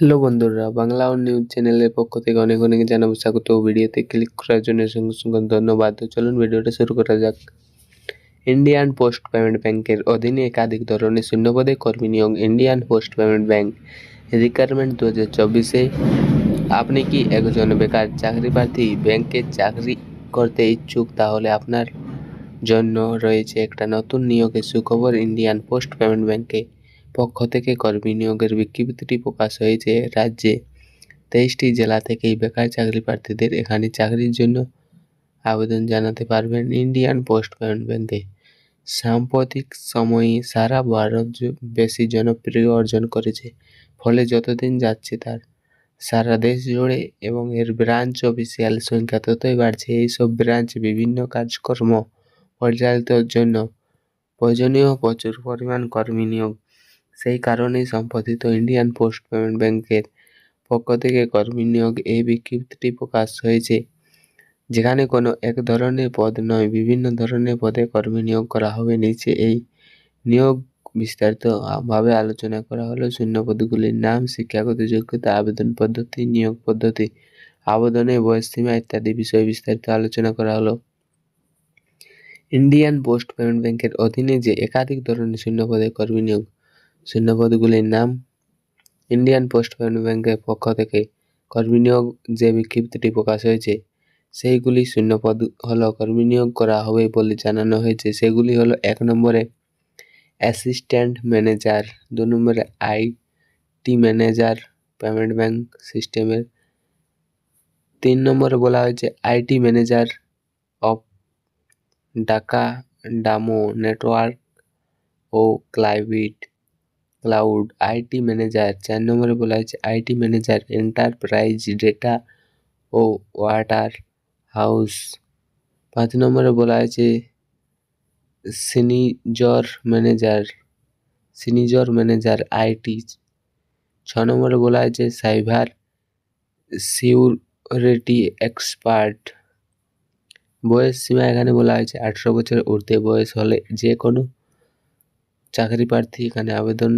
Hello বন্ধুরা, Bangla news চ্যানেলের পক্ষ থেকে অনেক অনেক জানাব স্বাগত ভিডিওতে ক্লিক করার জন্য সঙ্গে সঙ্গে ধন্যবাদ। চলুন ভিডিওটা শুরু করা যাক। ইন্ডিয়ান পোস্ট পেমেন্ট ব্যাংকের অধীনে একাধিক ধরনের শূন্যপদে কর্মী নিয়োগ Indian post payment bank requirement দু হাজার চব্বিশে। আপনি কি একজন বেকার চাকরি প্রার্থী? ব্যাংকে চাকরি করতে ইচ্ছুক? তাহলে আপনার জন্য রয়েছে একটা নতুন নিয়োগের সুখবর ইন্ডিয়ান পোস্ট পেমেন্ট ব্যাংকে পক্ষ থেকে কর্মী নিয়োগের বিজ্ঞপ্তিটি প্রকাশ হয়েছে রাজ্যে তেইশটি জেলা থেকেই বেকার চাকরি প্রার্থীদের এখানে চাকরির জন্য আবেদন জানাতে পারবেন ইন্ডিয়ান পোস্ট পেমেন্ট ব্যাংকে। সাম্প্রতিক সময়ে সারা ভারত বেশি জনপ্রিয় অর্জন করেছে, ফলে যতদিন যাচ্ছে তার সারা দেশ জুড়ে এবং এর ব্রাঞ্চ অফিসিয়াল সংখ্যা ততই বাড়ছে। এইসব ব্রাঞ্চ বিভিন্ন কাজকর্ম পরিচালিতর জন্য প্রয়োজনীয় প্রচুর পরিমাণ কর্মী নিয়োগ সেই কারণেই সম্পাদিত ইন্ডিয়ান পোস্ট পেমেন্ট ব্যাংকের পক্ষ থেকে কর্মী নিয়োগ এই বিজ্ঞপ্তিটি প্রকাশ হয়েছে, যেখানে কোনো এক ধরনের পদ নয়, বিভিন্ন ধরনের পদে কর্মী নিয়োগ করা হবে। নিচে এই নিয়োগ বিস্তারিত ভাবে আলোচনা করা হলো। শূন্য পদগুলির নাম, শিক্ষাগত যোগ্যতা, আবেদন পদ্ধতি, নিয়োগ পদ্ধতি আবেদনের বয়সসীমা ইত্যাদি বিষয়ে বিস্তারিত আলোচনা করা হলো। ইন্ডিয়ান পোস্ট পেমেন্ট ব্যাংকের অধীনে যে একাধিক ধরনের শূন্য পদে কর্মী নিয়োগ শূন্যপদগুলির নাম ইন্ডিয়ান পোস্ট পেমেন্ট ব্যাংকের পক্ষ থেকে কর্মী নিয়োগ যে বিজ্ঞপ্তিটি প্রকাশ হয়েছে, সেইগুলি শূন্যপদ হলো কর্মী নিয়োগ করা হবে বলে জানানো হয়েছে। সেগুলি হলো এক নম্বরে অ্যাসিস্ট্যান্ট ম্যানেজার, দু নম্বরে আইটি ম্যানেজার, পেমেন্ট ব্যাংক সিস্টেমের। তিন নম্বরে বলা হয়েছে আইটি ম্যানেজার অফ ডাকা ডামো নেটওয়ার্ক ও ক্লাইভিট। ক্লাউড আইটি ম্যানেজার, চার নম্বরে বলা হয়েছে আইটি ম্যানেজার, এন্টারপ্রাইজ, ডেটা ও ওয়াটার হাউস। পাঁচ নম্বরে বলা হয়েছে senior manager senior manager IT. ছ নম্বরে বলা হয়েছে সাইবার সিউরিটি এক্সপার্ট। বয়স সীমা এখানে বলা হয়েছে আঠেরো বছর ঊর্ধ্বে। বয়স হলে যে কোনো চাকরি প্রার্থী এখানে আবেদন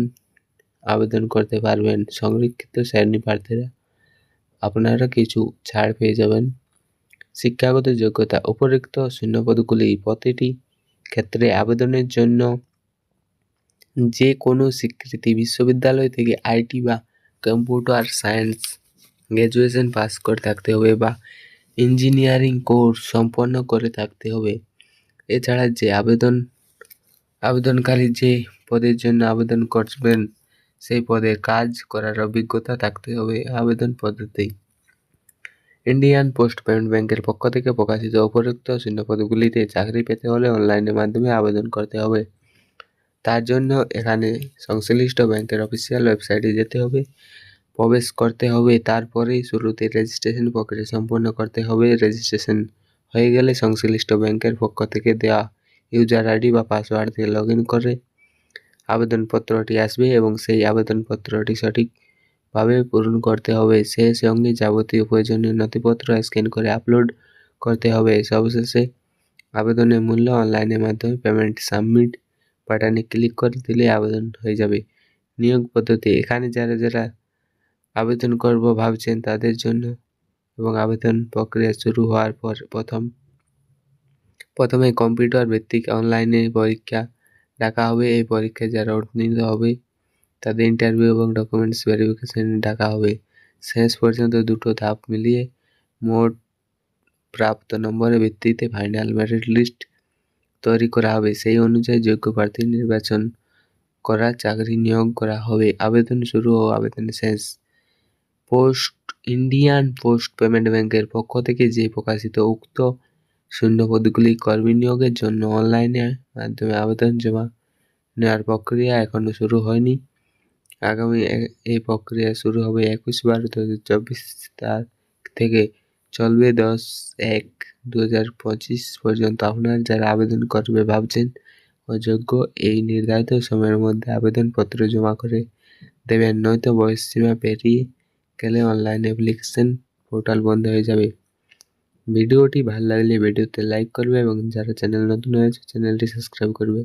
আবেদন করতে পারবেন। সংরক্ষিত শ্রেণি প্রার্থীরা, আপনারা কিছু ছাড় পেয়ে যাবেন। শিক্ষাগত যোগ্যতা উপরিক্ত শূন্যপদগুলি প্রতিটি ক্ষেত্রে আবেদনের জন্য যে কোনো স্বীকৃতি বিশ্ববিদ্যালয় থেকে আইটি বা কম্পিউটার সায়েন্স গ্র্যাজুয়েশন পাস করে থাকতে হবে বা ইঞ্জিনিয়ারিং কোর্স সম্পন্ন করে থাকতে হবে। এছাড়া যে আবেদন আবেদনকারী যে পদের জন্য আবেদন করবেন, সেই পদে কাজ করার অভিজ্ঞতা থাকতে হবে আবেদন পদ্ধতি। ইন্ডিয়ান পোস্ট পেমেন্ট ব্যাংকের পক্ষ থেকে প্রকাশিত উপযুক্ত শূন্যপদগুলিতে চাকরি পেতে হলে অনলাইনের মাধ্যমে আবেদন করতে হবে। তার জন্য এখানে সংশ্লিষ্ট ব্যাংকের অফিসিয়াল ওয়েবসাইটে যেতে হবে, প্রবেশ করতে হবে, তারপরেই শুরুতে রেজিস্ট্রেশন প্রক্রিয়া সম্পন্ন করতে হবে। রেজিস্ট্রেশন হয়ে গেলে সংশ্লিষ্ট ব্যাংকের পক্ষ থেকে দেওয়া ইউজার আইডি বা পাসওয়ার্ড দিয়ে লগ করে আবেদনপত্রটি আসবে এবং সেই আবেদনপত্রটি সঠিকভাবে পূরণ করতে হবে। সে সঙ্গে যাবতীয় প্রয়োজনীয় নথিপত্র স্ক্যান করে আপলোড করতে হবে। সবশেষে আবেদনের মূল্য অনলাইনের মাধ্যমে পেমেন্ট সাবমিট বাটনে ক্লিক করে দিলে আবেদন হয়ে যাবে। নিয়োগ পদ্ধতি, এখানে যারা যারা আবেদন করব ভাবছেন তাদের জন্য এবং আবেদন প্রক্রিয়া শুরু হওয়ার পর প্রথম প্রথমে কম্পিউটার ভিত্তিক অনলাইনে পরীক্ষা ডাকা হবে। এই পরীক্ষায় যারা উত্তীর্ণ হবে, তাদের ইন্টারভিউ এবং ডকুমেন্টস ভেরিফিকেশন ডাকা হবে। শেষ পর্যন্ত দুটো ধাপ মিলিয়ে মোট প্রাপ্ত নম্বরের ভিত্তিতে ফাইনাল মেরিট লিস্ট তৈরি করা হবে। সেই অনুযায়ী যোগ্য প্রার্থী নির্বাচন করা, চাকরি নিয়োগ করা হবে। আবেদন শুরু ও আবেদন শেষ। পোস্ট, ইন্ডিয়ান পোস্ট পেমেন্ট ব্যাংকের পক্ষ থেকে যে প্রকাশিত উক্ত শূন্যপদগুলি কর্মী নিয়োগের জন্য অনলাইনে মাধ্যমে আবেদন জমা নেওয়ার প্রক্রিয়া এখনও শুরু হয়নি। আগামী এই প্রক্রিয়া শুরু হবে একুশ বারো দু হাজার চব্বিশ তার থেকে। চলবে দশ এক দু হাজার পঁচিশ পর্যন্ত। আপনার যারা আবেদন করবে ভাবছেন, অযোগ্য, এই নির্ধারিত সময়ের মধ্যে আবেদনপত্র জমা করে দেবেন, নয়তো বয়স সীমা পেরিয়ে গেলে অনলাইন অ্যাপ্লিকেশন পোর্টাল বন্ধ হয়ে যাবে। ভিডিওটি ভালো লাগলে ভিডিওতে লাইক করবে এবং যারা চ্যানেল নতুন হয়েছে চ্যানেলটি সাবস্ক্রাইব করবে।